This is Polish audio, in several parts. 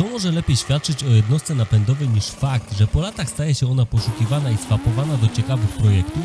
Co może lepiej świadczyć o jednostce napędowej niż fakt, że po latach staje się ona poszukiwana i swapowana do ciekawych projektów?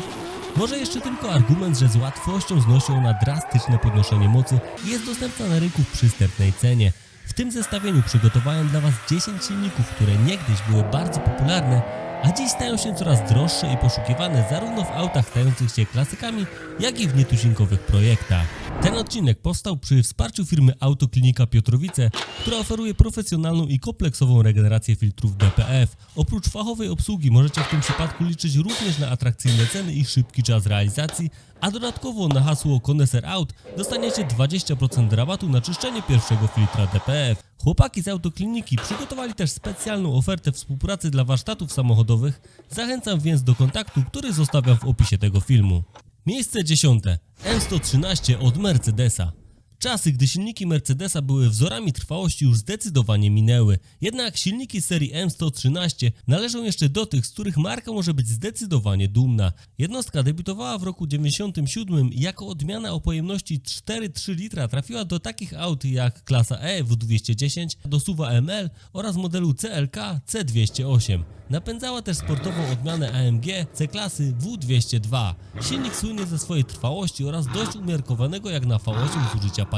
Może jeszcze tylko argument, że z łatwością znosi ona drastyczne podnoszenie mocy i jest dostępna na rynku w przystępnej cenie. W tym zestawieniu przygotowałem dla Was 10 silników, które niegdyś były bardzo popularne, a dziś stają się coraz droższe i poszukiwane zarówno w autach stających się klasykami, jak i w nietuzinkowych projektach. Ten odcinek powstał przy wsparciu firmy Autoklinika Piotrowice, która oferuje profesjonalną i kompleksową regenerację filtrów DPF. Oprócz fachowej obsługi możecie w tym przypadku liczyć również na atrakcyjne ceny i szybki czas realizacji, a dodatkowo na hasło Koneser Out dostaniecie 20% rabatu na czyszczenie pierwszego filtra DPF. Chłopaki z autokliniki przygotowali też specjalną ofertę współpracy dla warsztatów samochodowych. Zachęcam więc do kontaktu, który zostawiam w opisie tego filmu. Miejsce dziesiąte. M113 od Mercedesa. Czasy, gdy silniki Mercedesa były wzorami trwałości już zdecydowanie minęły. Jednak silniki serii M113 należą jeszcze do tych, z których marka może być zdecydowanie dumna. Jednostka debiutowała w roku 97 i jako odmiana o pojemności 4,3 litra trafiła do takich aut jak klasa E W210, do SUVa ML oraz modelu CLK C208. Napędzała też sportową odmianę AMG C-klasy W202. Silnik słynie ze swojej trwałości oraz dość umiarkowanego jak na V8 zużycia paliwa.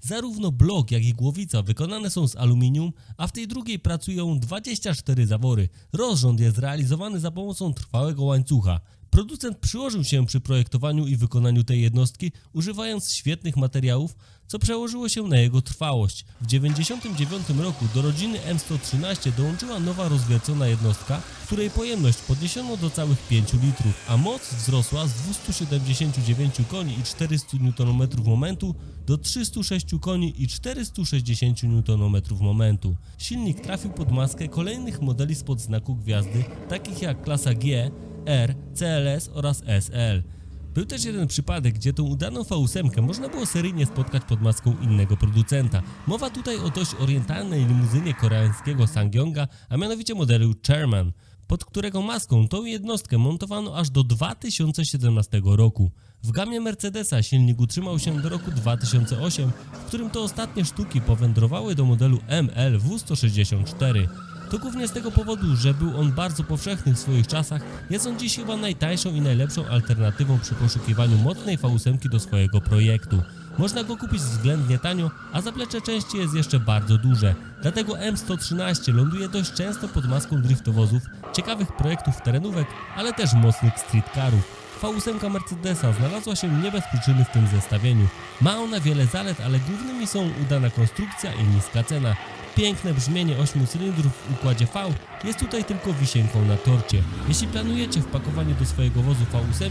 Zarówno blok, jak i głowica wykonane są z aluminium, a w tej drugiej pracują 24 zawory. Rozrząd jest realizowany za pomocą trwałego łańcucha. Producent przyłożył się przy projektowaniu i wykonaniu tej jednostki, używając świetnych materiałów, co przełożyło się na jego trwałość. W 1999 roku do rodziny M113 dołączyła nowa rozwiercona jednostka, której pojemność podniesiono do całych 5 litrów, a moc wzrosła z 279 koni i 400 Nm momentu do 306 koni i 460 Nm momentu. Silnik trafił pod maskę kolejnych modeli spod znaku gwiazdy, takich jak klasa G, R, CLS oraz SL. Był też jeden przypadek, gdzie tą udaną V8 można było seryjnie spotkać pod maską innego producenta. Mowa tutaj o dość orientalnej limuzynie koreańskiego Sangyonga, a mianowicie modelu Chairman, pod którego maską tą jednostkę montowano aż do 2017 roku. W gamie Mercedesa silnik utrzymał się do roku 2008, w którym to ostatnie sztuki powędrowały do modelu ML W164. To głównie z tego powodu, że był on bardzo powszechny w swoich czasach, jest on dziś chyba najtańszą i najlepszą alternatywą przy poszukiwaniu mocnej V8 do swojego projektu. Można go kupić względnie tanio, a zaplecze części jest jeszcze bardzo duże. Dlatego M113 ląduje dość często pod maską driftowozów, ciekawych projektów terenówek, ale też mocnych streetcarów. V8 Mercedesa znalazła się nie bez przyczyny w tym zestawieniu. Ma ona wiele zalet, ale głównymi są udana konstrukcja i niska cena. Piękne brzmienie 8 cylindrów w układzie V jest tutaj tylko wisienką na torcie. Jeśli planujecie wpakowanie do swojego wozu V8,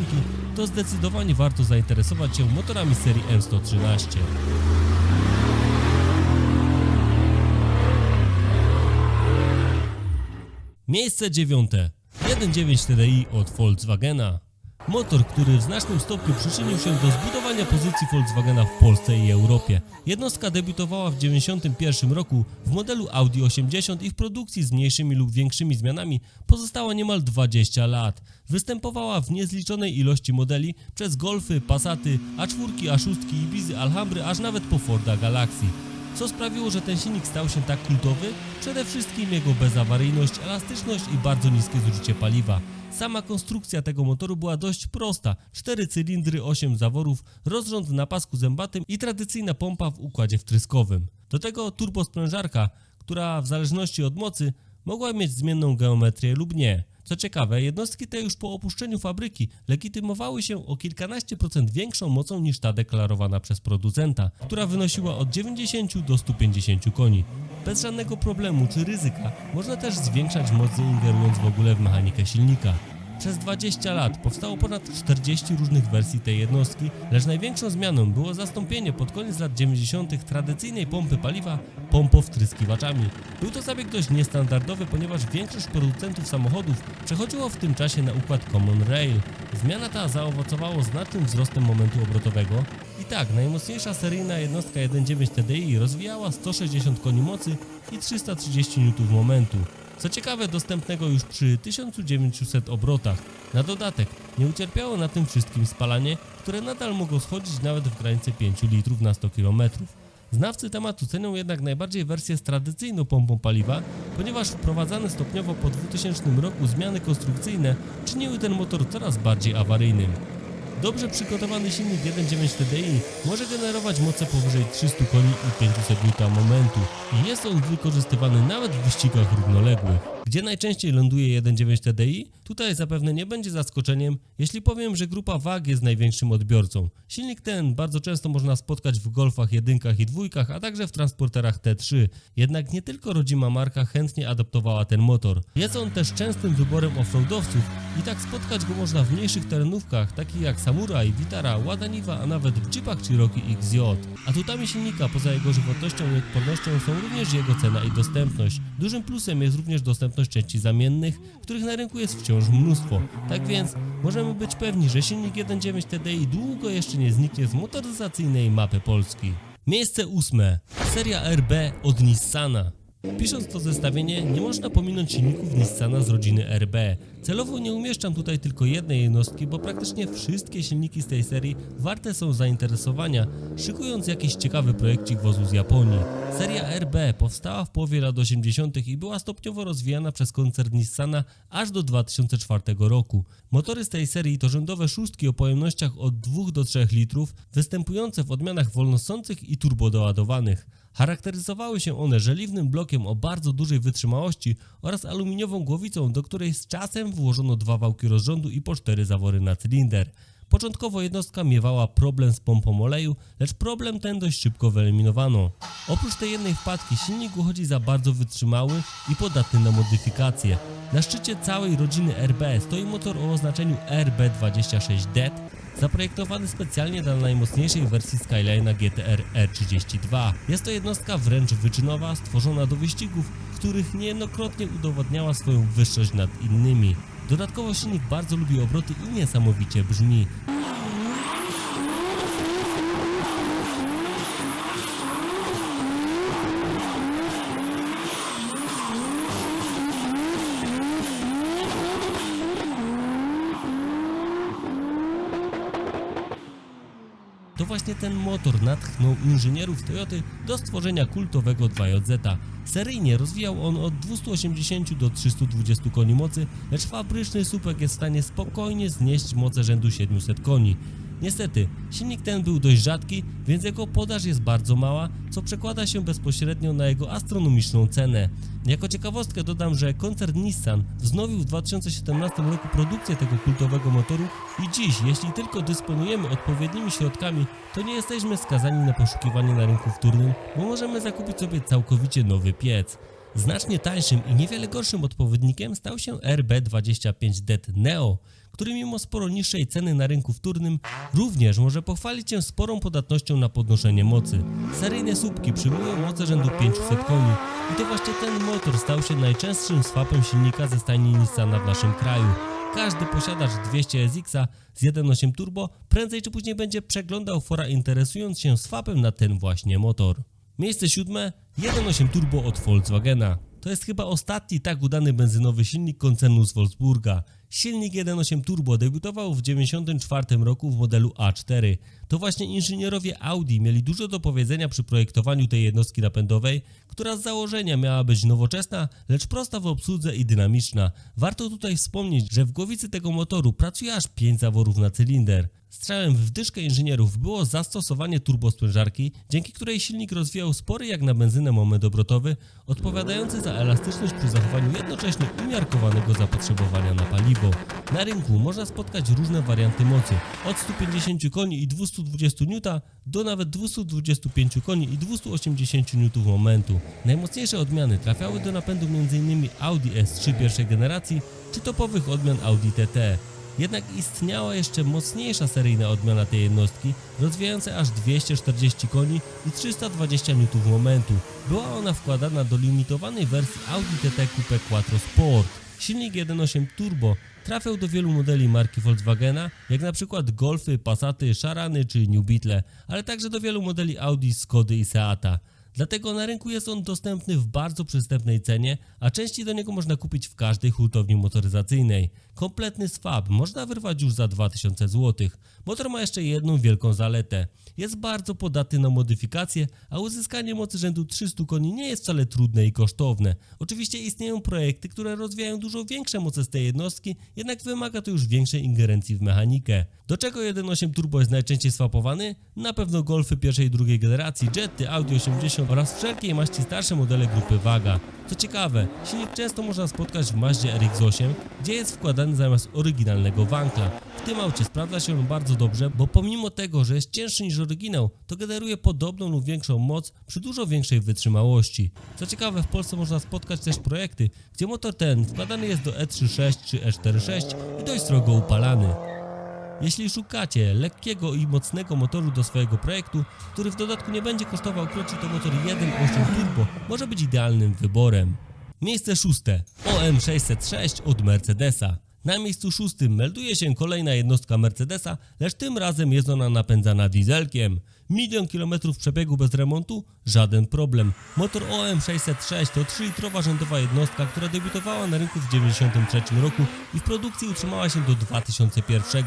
to zdecydowanie warto zainteresować się motorami serii M113. Miejsce dziewiąte. 1.9 TDI od Volkswagena. Motor, który w znacznym stopniu przyczynił się do zbudowania pozycji Volkswagena w Polsce i Europie. Jednostka debiutowała w 1991 roku w modelu Audi 80 i w produkcji z mniejszymi lub większymi zmianami pozostała niemal 20 lat. Występowała w niezliczonej ilości modeli przez Golfy, Passaty, A4, A6, Ibizy, Alhambry, aż nawet po Forda Galaxy. Co sprawiło, że ten silnik stał się tak kultowy? Przede wszystkim jego bezawaryjność, elastyczność i bardzo niskie zużycie paliwa. Sama konstrukcja tego motoru była dość prosta. 4 cylindry, 8 zaworów, rozrząd na pasku zębatym i tradycyjna pompa w układzie wtryskowym. Do tego turbosprężarka, która w zależności od mocy mogła mieć zmienną geometrię lub nie. Co ciekawe, jednostki te już po opuszczeniu fabryki legitymowały się o kilkanaście procent większą mocą niż ta deklarowana przez producenta, która wynosiła od 90 do 150 koni. Bez żadnego problemu czy ryzyka można też zwiększać moc ingerując w ogóle w mechanikę silnika. Przez 20 lat powstało ponad 40 różnych wersji tej jednostki, lecz największą zmianą było zastąpienie pod koniec lat 90. tradycyjnej pompy paliwa pompowtryskiwaczami. Był to zabieg dość niestandardowy, ponieważ większość producentów samochodów przechodziło w tym czasie na układ Common Rail. Zmiana ta zaowocowała znacznym wzrostem momentu obrotowego i tak najmocniejsza seryjna jednostka 1.9 TDI rozwijała 160 koni mocy i 330 N momentu. Co ciekawe, dostępnego już przy 1900 obrotach. Na dodatek, nie ucierpiało na tym wszystkim spalanie, które nadal mogło schodzić nawet w granicy 5 litrów na 100 km. Znawcy tematu cenią jednak najbardziej wersję z tradycyjną pompą paliwa, ponieważ wprowadzane stopniowo po 2000 roku zmiany konstrukcyjne czyniły ten motor coraz bardziej awaryjnym. Dobrze przygotowany silnik 1.9 TDI może generować moce powyżej 300 koni i 500 Nm i jest on wykorzystywany nawet w wyścigach równoległych. Gdzie najczęściej ląduje 1.9 TDI? Tutaj zapewne nie będzie zaskoczeniem, jeśli powiem, że grupa WAG jest największym odbiorcą. Silnik ten bardzo często można spotkać w Golfach jedynkach i dwójkach, a także w transporterach T3. Jednak nie tylko rodzima marka chętnie adoptowała ten motor. Jest on też częstym wyborem offroadowców i tak spotkać go można w mniejszych terenówkach, takich jak Samurai, Vitara, Lada Niva, a nawet w Jeepach Cherokee XJ. Atutami silnika poza jego żywotnością i odpornością są również jego cena i dostępność. Dużym plusem jest również dostępność części zamiennych, których na rynku jest wciąż mnóstwo. Tak więc możemy być pewni, że silnik 1.9 TDI długo jeszcze nie zniknie z motoryzacyjnej mapy Polski. Miejsce ósme. Seria RB od Nissana. Pisząc to zestawienie, nie można pominąć silników Nissana z rodziny RB. Celowo nie umieszczam tutaj tylko jednej jednostki, bo praktycznie wszystkie silniki z tej serii warte są zainteresowania, szykując jakiś ciekawy projekcik wozu z Japonii. Seria RB powstała w połowie lat 80. i była stopniowo rozwijana przez koncern Nissana aż do 2004 roku. Motory z tej serii to rzędowe szóstki o pojemnościach od 2 do 3 litrów, występujące w odmianach wolnosących i turbodoładowanych. Charakteryzowały się one żeliwnym blokiem o bardzo dużej wytrzymałości oraz aluminiową głowicą, do której z czasem włożono dwa wałki rozrządu i po cztery zawory na cylinder. Początkowo jednostka miewała problem z pompą oleju, lecz problem ten dość szybko wyeliminowano. Oprócz tej jednej wpadki silnik uchodzi za bardzo wytrzymały i podatny na modyfikacje. Na szczycie całej rodziny RB stoi motor o oznaczeniu RB26DET, zaprojektowany specjalnie dla najmocniejszej wersji Skyline'a GTR R32. Jest to jednostka wręcz wyczynowa, stworzona do wyścigów, których niejednokrotnie udowodniała swoją wyższość nad innymi. Dodatkowo silnik bardzo lubi obroty i niesamowicie brzmi. Właśnie ten motor natchnął inżynierów Toyoty do stworzenia kultowego 2JZ. Seryjnie rozwijał on od 280 do 320 koni mocy, lecz fabryczny słupek jest w stanie spokojnie znieść moce rzędu 700 koni. Niestety, silnik ten był dość rzadki, więc jego podaż jest bardzo mała, co przekłada się bezpośrednio na jego astronomiczną cenę. Jako ciekawostkę dodam, że koncern Nissan wznowił w 2017 roku produkcję tego kultowego motoru i dziś, jeśli tylko dysponujemy odpowiednimi środkami, to nie jesteśmy skazani na poszukiwanie na rynku wtórnym, bo możemy zakupić sobie całkowicie nowy piec. Znacznie tańszym i niewiele gorszym odpowiednikiem stał się RB25DET Neo, który mimo sporo niższej ceny na rynku wtórnym również może pochwalić się sporą podatnością na podnoszenie mocy. Seryjne słupki przyjmują moce rzędu 500 koni i to właśnie ten motor stał się najczęstszym swapem silnika ze stajni Nissana w naszym kraju. Każdy posiadacz 200 SX-a z 1.8 turbo prędzej czy później będzie przeglądał fora interesując się swapem na ten właśnie motor. Miejsce siódme 1.8 turbo od Volkswagena. To jest chyba ostatni tak udany benzynowy silnik koncernu z Wolfsburga. Silnik 1.8 turbo debiutował w 1994 roku w modelu A4. To właśnie inżynierowie Audi mieli dużo do powiedzenia przy projektowaniu tej jednostki napędowej, która z założenia miała być nowoczesna, lecz prosta w obsłudze i dynamiczna. Warto tutaj wspomnieć, że w głowicy tego motoru pracuje aż 5 zaworów na cylinder. Strzałem w dyszkę inżynierów było zastosowanie turbosprężarki, dzięki której silnik rozwijał spory jak na benzynę moment obrotowy, odpowiadający za elastyczność przy zachowaniu jednocześnie umiarkowanego zapotrzebowania na paliwo. Na rynku można spotkać różne warianty mocy, od 150 koni i 220 N do nawet 225 koni i 280 N momentu. Najmocniejsze odmiany trafiały do napędu m.in. Audi S3 pierwszej generacji czy topowych odmian Audi TT. Jednak istniała jeszcze mocniejsza seryjna odmiana tej jednostki, rozwijająca aż 240 koni i 320 N momentu. Była ona wkładana do limitowanej wersji Audi TT Coupe Quattro Sport. Silnik 1.8 turbo trafiał do wielu modeli marki Volkswagena, jak na przykład Golfy, Passaty, Szarany czy New Beetle, ale także do wielu modeli Audi, Skody i Seata. Dlatego na rynku jest on dostępny w bardzo przystępnej cenie, a części do niego można kupić w każdej hurtowni motoryzacyjnej. Kompletny swap można wyrwać już za 2000 zł. Motor ma jeszcze jedną wielką zaletę. Jest bardzo podatny na modyfikacje, a uzyskanie mocy rzędu 300 koni nie jest wcale trudne i kosztowne. Oczywiście istnieją projekty, które rozwijają dużo większe moce z tej jednostki, jednak wymaga to już większej ingerencji w mechanikę. Do czego 1.8 turbo jest najczęściej swapowany? Na pewno Golfy pierwszej i drugiej generacji, Jetty, Audi 80 oraz wszelkiej maści starsze modele grupy Waga. Co ciekawe, silnik często można spotkać w Mazdzie RX-8, gdzie jest wkładany zamiast oryginalnego wankla. W tym aucie sprawdza się on bardzo dobrze, bo pomimo tego, że jest cięższy niż oryginał, to generuje podobną lub większą moc przy dużo większej wytrzymałości. Co ciekawe, w Polsce można spotkać też projekty, gdzie motor ten wkładany jest do E36 czy E46 i dość srogo upalany. Jeśli szukacie lekkiego i mocnego motoru do swojego projektu, który w dodatku nie będzie kosztował kroci, to motor 1.8 turbo może być idealnym wyborem. Miejsce szóste OM606 od Mercedesa. Na miejscu szóstym melduje się kolejna jednostka Mercedesa, lecz tym razem jest ona napędzana dieselkiem. Milion kilometrów przebiegu bez remontu? Żaden problem. Motor OM606 to 3-litrowa rzędowa jednostka, która debiutowała na rynku w 1993 roku i w produkcji utrzymała się do 2001.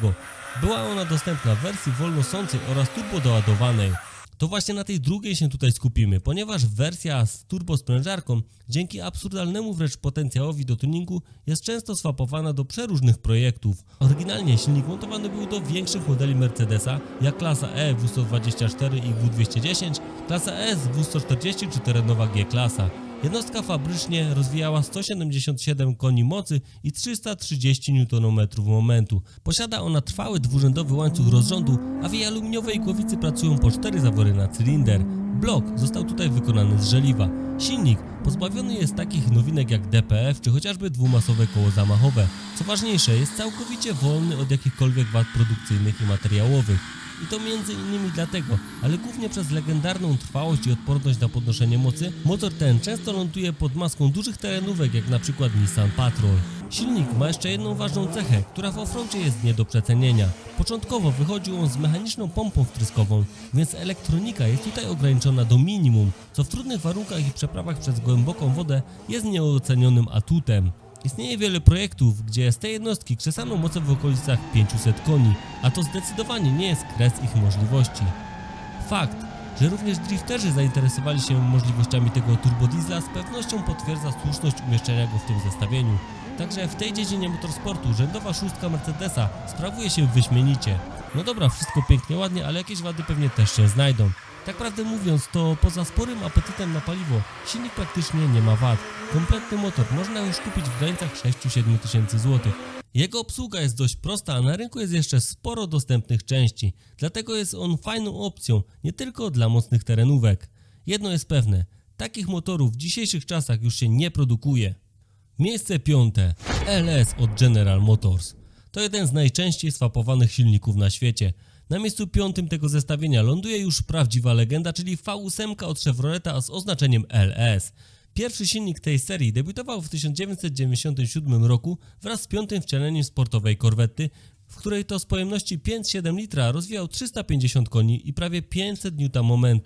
Była ona dostępna w wersji wolnosącej oraz turbodoładowanej. To właśnie na tej drugiej się tutaj skupimy, ponieważ wersja z turbosprężarką dzięki absurdalnemu wręcz potencjałowi do tuningu jest często swapowana do przeróżnych projektów. Oryginalnie silnik montowany był do większych modeli Mercedesa, jak klasa E W124 i W210, klasa S W140 czy terenowa G-klasa. Jednostka fabrycznie rozwijała 177 koni mocy i 330 Nm momentu. Posiada ona trwały dwurzędowy łańcuch rozrządu, a w jej aluminiowej głowicy pracują po 4 zawory na cylinder. Blok został tutaj wykonany z żeliwa. Silnik pozbawiony jest takich nowinek jak DPF czy chociażby dwumasowe koło zamachowe. Co ważniejsze, jest całkowicie wolny od jakichkolwiek wad produkcyjnych i materiałowych. I to między innymi dlatego, ale głównie przez legendarną trwałość i odporność na podnoszenie mocy, motor ten często ląduje pod maską dużych terenówek jak na przykład Nissan Patrol. Silnik ma jeszcze jedną ważną cechę, która w offroadzie jest nie do przecenienia. Początkowo wychodził on z mechaniczną pompą wtryskową, więc elektronika jest tutaj ograniczona do minimum, co w trudnych warunkach i przeprawach przez głęboką wodę jest nieocenionym atutem. Istnieje wiele projektów, gdzie z tej jednostki krzesano moce w okolicach 500 koni, a to zdecydowanie nie jest kres ich możliwości. Fakt, że również drifterzy zainteresowali się możliwościami tego turbodiesla z pewnością potwierdza słuszność umieszczenia go w tym zestawieniu. Także w tej dziedzinie motorsportu rzędowa szóstka Mercedesa sprawuje się wyśmienicie. No dobra, wszystko pięknie, ładnie, ale jakieś wady pewnie też się znajdą. Tak prawdę mówiąc, to poza sporym apetytem na paliwo, silnik praktycznie nie ma wad. Kompletny motor można już kupić w granicach 6-7 tysięcy złotych. Jego obsługa jest dość prosta, a na rynku jest jeszcze sporo dostępnych części. Dlatego jest on fajną opcją, nie tylko dla mocnych terenówek. Jedno jest pewne, takich motorów w dzisiejszych czasach już się nie produkuje. Miejsce piąte. LS od General Motors. To jeden z najczęściej swapowanych silników na świecie. Na miejscu piątym tego zestawienia ląduje już prawdziwa legenda, czyli V8 od Chevroleta z oznaczeniem LS. Pierwszy silnik tej serii debiutował w 1997 roku wraz z piątym wcieleniem sportowej korwety, w której to z pojemności 5,7 litra rozwijał 350 koni i prawie 500 Nm.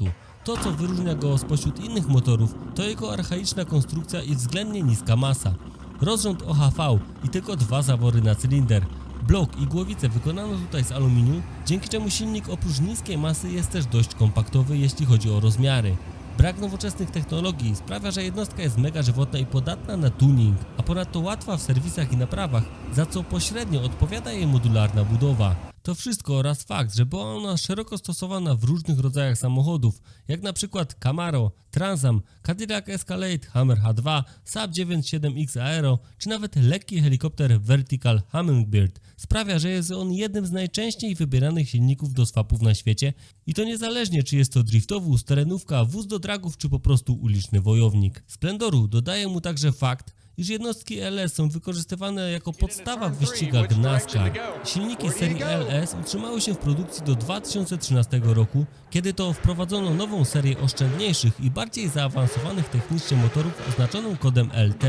To, co wyróżnia go spośród innych motorów, to jego archaiczna konstrukcja i względnie niska masa. Rozrząd OHV i tylko dwa zawory na cylinder. Blok i głowicę wykonano tutaj z aluminium, dzięki czemu silnik oprócz niskiej masy jest też dość kompaktowy, jeśli chodzi o rozmiary. Brak nowoczesnych technologii sprawia, że jednostka jest mega żywotna i podatna na tuning, a ponadto łatwa w serwisach i naprawach, za co pośrednio odpowiada jej modularna budowa. To wszystko oraz fakt, że była ona szeroko stosowana w różnych rodzajach samochodów, jak na przykład Camaro, Transam, Cadillac Escalade, Hammer H2, Saab 97X Aero, czy nawet lekki helikopter Vertical Hummingbird, sprawia, że jest on jednym z najczęściej wybieranych silników do swapów na świecie i to niezależnie czy jest to driftowóz, terenówka, wóz do dragów czy po prostu uliczny wojownik. Splendoru dodaje mu także fakt, iż jednostki LS są wykorzystywane jako podstawa w wyścigach NASCAR. Silniki serii LS utrzymały się w produkcji do 2013 roku, kiedy to wprowadzono nową serię oszczędniejszych i bardziej zaawansowanych technicznie motorów oznaczoną kodem LT.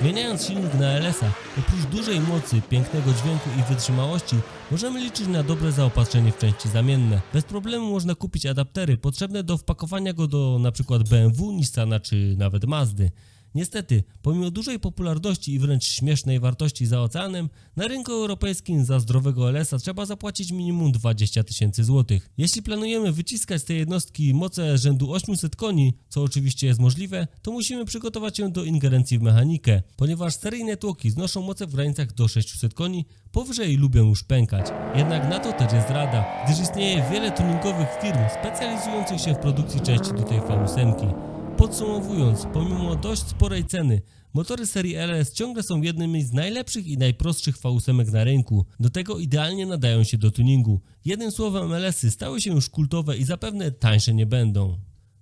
Zmieniając silnik na LS-a, oprócz dużej mocy, pięknego dźwięku i wytrzymałości, możemy liczyć na dobre zaopatrzenie w części zamienne. Bez problemu można kupić adaptery potrzebne do wpakowania go do np. BMW, Nissana czy nawet Mazdy. Niestety, pomimo dużej popularności i wręcz śmiesznej wartości za oceanem, na rynku europejskim za zdrowego LS-a trzeba zapłacić minimum 20 tysięcy złotych. Jeśli planujemy wyciskać z tej jednostki moce rzędu 800 koni, co oczywiście jest możliwe, to musimy przygotować się do ingerencji w mechanikę, ponieważ seryjne tłoki znoszą moce w granicach do 600 koni, powyżej lubią już pękać. Jednak na to też jest rada, gdyż istnieje wiele tuningowych firm specjalizujących się w produkcji części do tej V8. Podsumowując, pomimo dość sporej ceny, motory serii LS ciągle są jednymi z najlepszych i najprostszych V8 na rynku. Do tego idealnie nadają się do tuningu. Jednym słowem LS-y stały się już kultowe i zapewne tańsze nie będą.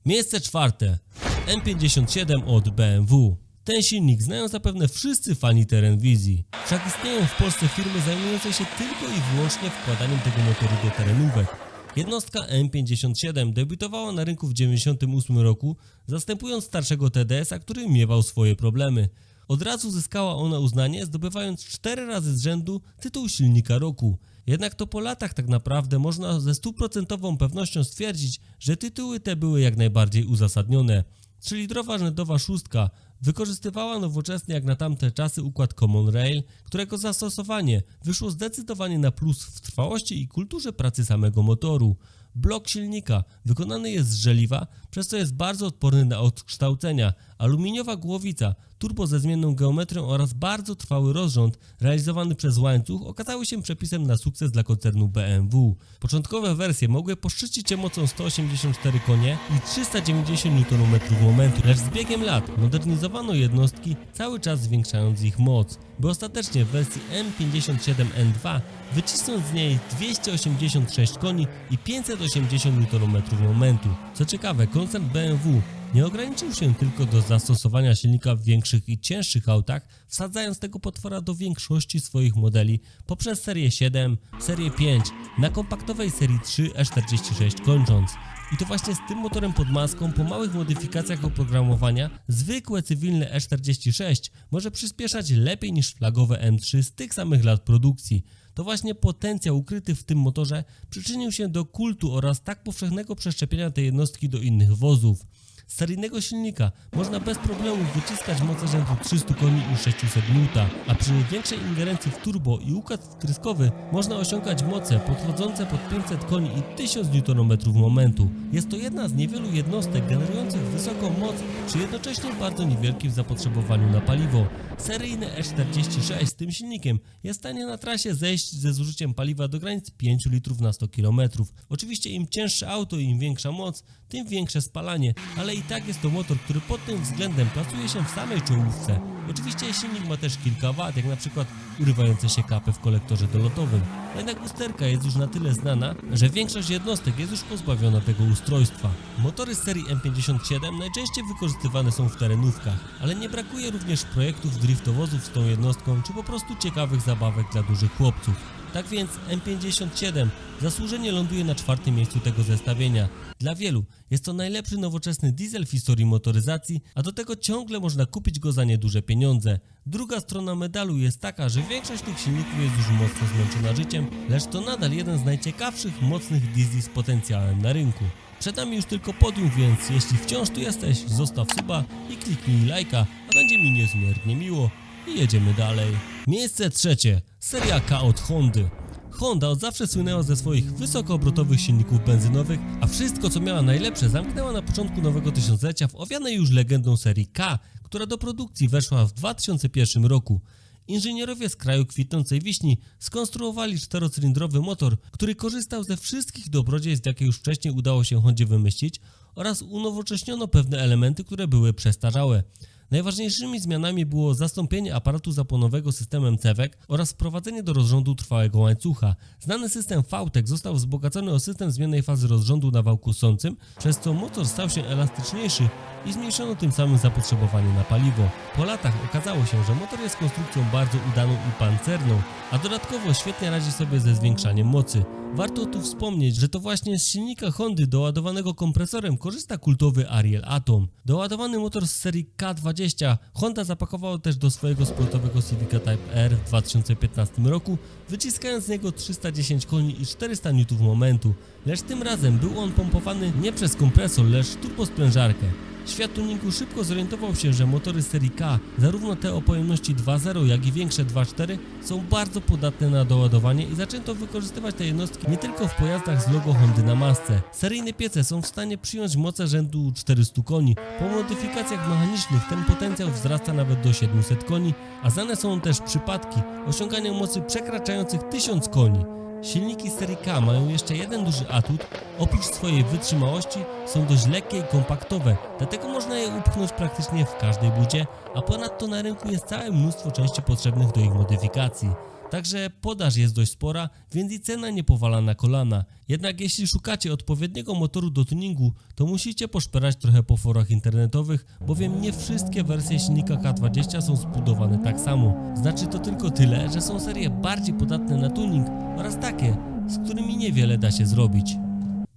Miejsce czwarte. M57 od BMW. Ten silnik znają zapewne wszyscy fani terenwizji. Wszak istnieją w Polsce firmy zajmujące się tylko i wyłącznie wkładaniem tego motoru do terenówek. Jednostka M57 debiutowała na rynku w 1998 roku, zastępując starszego TDS-a, który miewał swoje problemy. Od razu zyskała ona uznanie, zdobywając 4 razy z rzędu tytuł silnika roku. Jednak to po latach tak naprawdę można ze stuprocentową pewnością stwierdzić, że tytuły te były jak najbardziej uzasadnione. Trzylidrowa rzędowa szóstka wykorzystywała nowoczesny jak na tamte czasy układ Common Rail, którego zastosowanie wyszło zdecydowanie na plus w trwałości i kulturze pracy samego motoru. Blok silnika wykonany jest z żeliwa, przez co jest bardzo odporny na odkształcenia. Aluminiowa głowica, turbo ze zmienną geometrią oraz bardzo trwały rozrząd realizowany przez łańcuch okazały się przepisem na sukces dla koncernu BMW. Początkowe wersje mogły poszczycić się mocą 184 konie i 390 Nm momentu, lecz z biegiem lat modernizowano jednostki, cały czas zwiększając ich moc, by ostatecznie w wersji M57N2 wycisnąć z niej 286 koni i 580 Nm momentu. Co ciekawe, koncern BMW nie ograniczył się tylko do zastosowania silnika w większych i cięższych autach, wsadzając tego potwora do większości swoich modeli poprzez serię 7, serię 5, na kompaktowej serii 3 E46 kończąc. I to właśnie z tym motorem pod maską, po małych modyfikacjach oprogramowania, zwykłe cywilne E46 może przyspieszać lepiej niż flagowe M3 z tych samych lat produkcji. To właśnie potencjał ukryty w tym motorze przyczynił się do kultu oraz tak powszechnego przeszczepienia tej jednostki do innych wozów. Z seryjnego silnika można bez problemu wyciskać moce rzędu 300 koni i 600 N, a przy większej ingerencji w turbo i układ wtryskowy można osiągać moce podchodzące pod 500 koni i 1000 Nm momentu. Jest to jedna z niewielu jednostek generujących wysoką moc przy jednocześnie bardzo niewielkim zapotrzebowaniu na paliwo. Seryjne E46 z tym silnikiem jest w stanie na trasie zejść ze zużyciem paliwa do granic 5 litrów na 100 km. Oczywiście im cięższe auto i im większa moc, tym większe spalanie, ale i tak jest to motor, który pod tym względem plasuje się w samej czołówce. Oczywiście silnik ma też kilka wad, jak na przykład urywające się kapy w kolektorze dolotowym. Jednak usterka jest już na tyle znana, że większość jednostek jest już pozbawiona tego ustrojstwa. Motory z serii M57 najczęściej wykorzystywane są w terenówkach, ale nie brakuje również projektów driftowozów z tą jednostką, czy po prostu ciekawych zabawek dla dużych chłopców. Tak więc M57 zasłużenie ląduje na czwartym miejscu tego zestawienia. Dla wielu jest to najlepszy nowoczesny diesel w historii motoryzacji, a do tego ciągle można kupić go za nieduże pieniądze. Druga strona medalu jest taka, że większość tych silników jest już mocno zmęczona życiem, lecz to nadal jeden z najciekawszych mocnych diesli z potencjałem na rynku. Przed nami już tylko podium, więc jeśli wciąż tu jesteś, zostaw suba i kliknij lajka, a będzie mi niezmiernie miło. I jedziemy dalej. Miejsce trzecie. Seria K od Hondy. Honda od zawsze słynęła ze swoich wysokoobrotowych silników benzynowych, a wszystko co miała najlepsze zamknęła na początku nowego tysiąclecia w owianej już legendą serii K, która do produkcji weszła w 2001 roku. Inżynierowie z kraju kwitnącej wiśni skonstruowali czterocylindrowy motor, który korzystał ze wszystkich dobrodziejstw, jakie już wcześniej udało się Hondzie wymyślić oraz unowocześniono pewne elementy, które były przestarzałe. Najważniejszymi zmianami było zastąpienie aparatu zapłonowego systemem CEWEK oraz wprowadzenie do rozrządu trwałego łańcucha. Znany system VTEC został wzbogacony o system zmiennej fazy rozrządu na wałku sącym, przez co motor stał się elastyczniejszy i zmniejszono tym samym zapotrzebowanie na paliwo. Po latach okazało się, że motor jest konstrukcją bardzo udaną i pancerną, a dodatkowo świetnie radzi sobie ze zwiększaniem mocy. Warto tu wspomnieć, że to właśnie z silnika Hondy doładowanego kompresorem korzysta kultowy Ariel Atom. Doładowany motor z serii K20 Honda zapakowała też do swojego sportowego Civica Type R w 2015 roku, wyciskając z niego 310 koni i 400 Nm momentu, lecz tym razem był on pompowany nie przez kompresor, lecz turbosprężarkę. Świat tuningu szybko zorientował się, że motory serii K, zarówno te o pojemności 2.0 jak i większe 2.4 są bardzo podatne na doładowanie i zaczęto wykorzystywać te jednostki nie tylko w pojazdach z logo Hondy na masce. Seryjne piece są w stanie przyjąć moce rzędu 400 koni. Po modyfikacjach mechanicznych ten potencjał wzrasta nawet do 700 koni, a znane są też przypadki osiągania mocy przekraczających 1000 koni. Silniki serii K mają jeszcze jeden duży atut, oprócz swojej wytrzymałości są dość lekkie i kompaktowe, dlatego można je upchnąć praktycznie w każdej budzie, a ponadto na rynku jest całe mnóstwo części potrzebnych do ich modyfikacji. Także podaż jest dość spora, więc i cena nie powala na kolana. Jednak jeśli szukacie odpowiedniego motoru do tuningu, to musicie poszperać trochę po forach internetowych, bowiem nie wszystkie wersje silnika K20 są zbudowane tak samo. Znaczy to tylko tyle, że są serie bardziej podatne na tuning oraz takie, z którymi niewiele da się zrobić.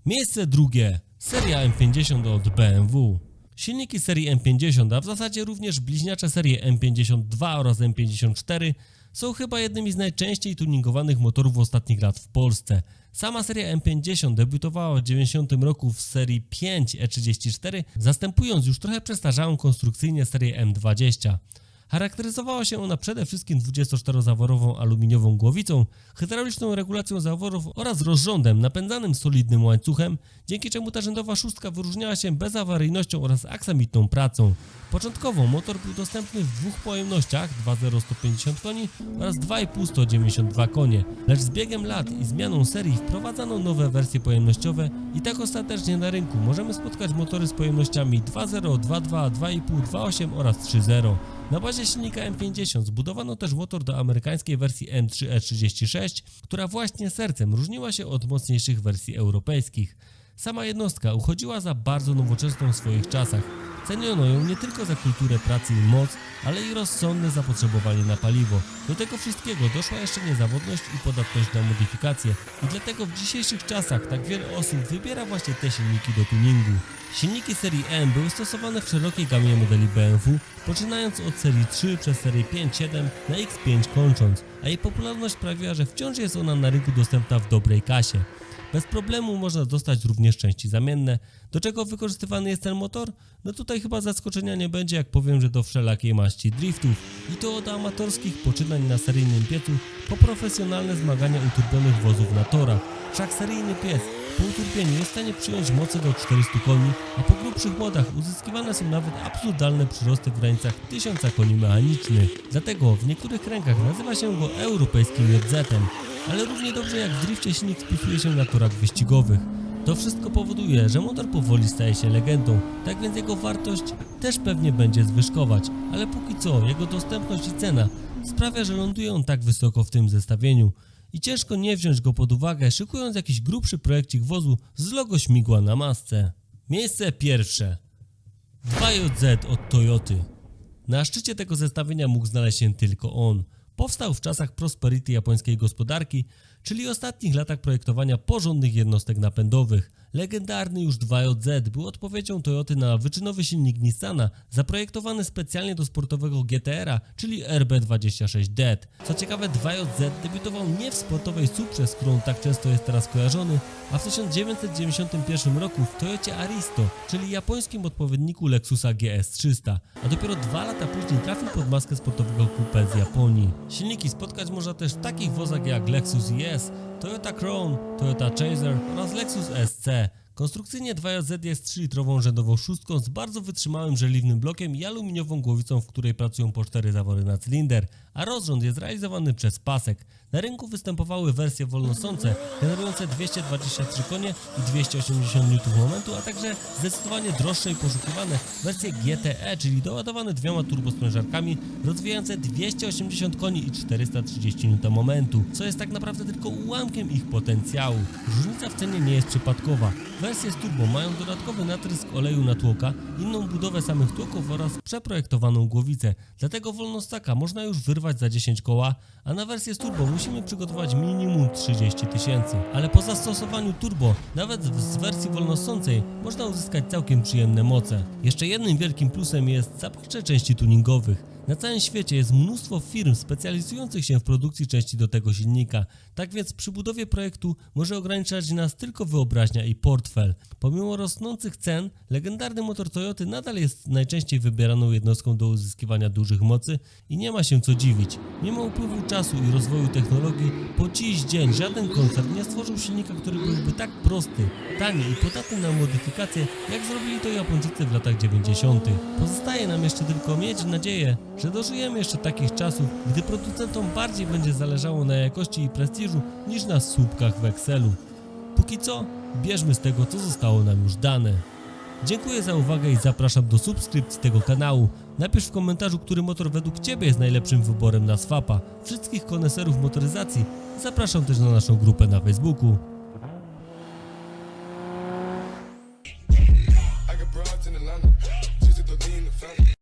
Miejsce drugie. Seria M50 od BMW. Silniki serii M50, a w zasadzie również bliźniacze serie M52 oraz M54 są chyba jednymi z najczęściej tuningowanych motorów ostatnich lat w Polsce. Sama seria M50 debiutowała w 90 roku w serii 5 E34, zastępując już trochę przestarzałą konstrukcyjnie serię M20. Charakteryzowała się ona przede wszystkim 24-zaworową aluminiową głowicą, hydrauliczną regulacją zaworów oraz rozrządem napędzanym solidnym łańcuchem, dzięki czemu ta rzędowa szóstka wyróżniała się bezawaryjnością oraz aksamitną pracą. Początkowo motor był dostępny w dwóch pojemnościach 2.0 150 koni oraz 2.5 192 konie, lecz z biegiem lat i zmianą serii wprowadzano nowe wersje pojemnościowe i tak ostatecznie na rynku możemy spotkać motory z pojemnościami 2.0, 2.2, 2.5, 2.8 oraz 3.0. Na bazie silnika M50 zbudowano też motor do amerykańskiej wersji M3E36, która właśnie sercem różniła się od mocniejszych wersji europejskich. Sama jednostka uchodziła za bardzo nowoczesną w swoich czasach. Ceniono ją nie tylko za kulturę pracy i moc, ale i rozsądne zapotrzebowanie na paliwo. Do tego wszystkiego doszła jeszcze niezawodność i podatność na modyfikacje i dlatego w dzisiejszych czasach tak wiele osób wybiera właśnie te silniki do tuningu. Silniki serii M były stosowane w szerokiej gamie modeli BMW, poczynając od serii 3 przez serię 5-7 na X5 kończąc, a jej popularność sprawiła, że wciąż jest ona na rynku dostępna w dobrej kasie. Bez problemu można dostać również części zamienne. Do czego wykorzystywany jest ten motor? No tutaj chyba zaskoczenia nie będzie, jak powiem, że do wszelakiej maści driftów i to od amatorskich poczynań na seryjnym piecu po profesjonalne zmagania uturbionych wozów na torach. Wszak seryjny piec po uturbieniu jest w stanie przyjąć moce do 400 koni, a po grubszych modach uzyskiwane są nawet absurdalne przyrosty w granicach 1000 koni mechanicznych. Dlatego w niektórych kręgach nazywa się go europejskim jedzetem, ale równie dobrze jak w drifcie silnik spisuje się na torach wyścigowych. To wszystko powoduje, że motor powoli staje się legendą, tak więc jego wartość też pewnie będzie zwyżkować, ale póki co jego dostępność i cena sprawia, że ląduje on tak wysoko w tym zestawieniu i ciężko nie wziąć go pod uwagę, szykując jakiś grubszy projekcik wozu z logo śmigła na masce. Miejsce pierwsze. 2JZ od Toyoty. Na szczycie tego zestawienia mógł znaleźć się tylko on. Powstał w czasach prosperity japońskiej gospodarki, czyli ostatnich latach projektowania porządnych jednostek napędowych. Legendarny już 2JZ był odpowiedzią Toyoty na wyczynowy silnik Nissana, zaprojektowany specjalnie do sportowego GTR-a, czyli RB26D. Co ciekawe, 2JZ debiutował nie w sportowej Suprze, z którą tak często jest teraz kojarzony, a w 1991 roku w Toyocie Aristo, czyli japońskim odpowiedniku Lexusa GS300, a dopiero dwa lata później trafił pod maskę sportowego coupé z Japonii. Silniki spotkać można też w takich wozach jak Lexus IS, Toyota Crown, Toyota Chaser oraz Lexus SC. Konstrukcyjnie 2JZ jest 3-litrową rzędową szóstką z bardzo wytrzymałym żeliwnym blokiem i aluminiową głowicą, w której pracują po 4 zawory na cylinder, a rozrząd jest realizowany przez pasek. Na rynku występowały wersje wolnosące, generujące 223 konie i 280 Nm, a także zdecydowanie droższe i poszukiwane wersje GTE, czyli doładowane dwiema turbosprężarkami, rozwijające 280 koni i 430 Nm, co jest tak naprawdę tylko ułamkiem ich potencjału. Różnica w cenie nie jest przypadkowa. Wersje z turbo mają dodatkowy natrysk oleju na tłoka, inną budowę samych tłoków oraz przeprojektowaną głowicę. Dlatego wolnostaka można już wyrwać za 10 koła, a na wersję z turbo musimy przygotować minimum 30 tysięcy. Ale po zastosowaniu turbo, nawet z wersji wolnosącej, można uzyskać całkiem przyjemne moce. Jeszcze jednym wielkim plusem jest zaplecze części tuningowych. Na całym świecie jest mnóstwo firm specjalizujących się w produkcji części do tego silnika, tak więc przy budowie projektu może ograniczać nas tylko wyobraźnia i portfel. Pomimo rosnących cen, legendarny motor Toyoty nadal jest najczęściej wybieraną jednostką do uzyskiwania dużych mocy i nie ma się co dziwić. Mimo upływu czasu i rozwoju technologii, po dziś dzień żaden koncern nie stworzył silnika, który byłby tak prosty, tani i podatny na modyfikacje, jak zrobili to Japończycy w latach 90. Pozostaje nam jeszcze tylko mieć nadzieję, że dożyjemy jeszcze takich czasów, gdy producentom bardziej będzie zależało na jakości i prestiżu niż na słupkach w Excelu. Póki co, bierzmy z tego, co zostało nam już dane. Dziękuję za uwagę i zapraszam do subskrypcji tego kanału. Napisz w komentarzu, który motor według Ciebie jest najlepszym wyborem na swapa. Wszystkich koneserów motoryzacji zapraszam też na naszą grupę na Facebooku.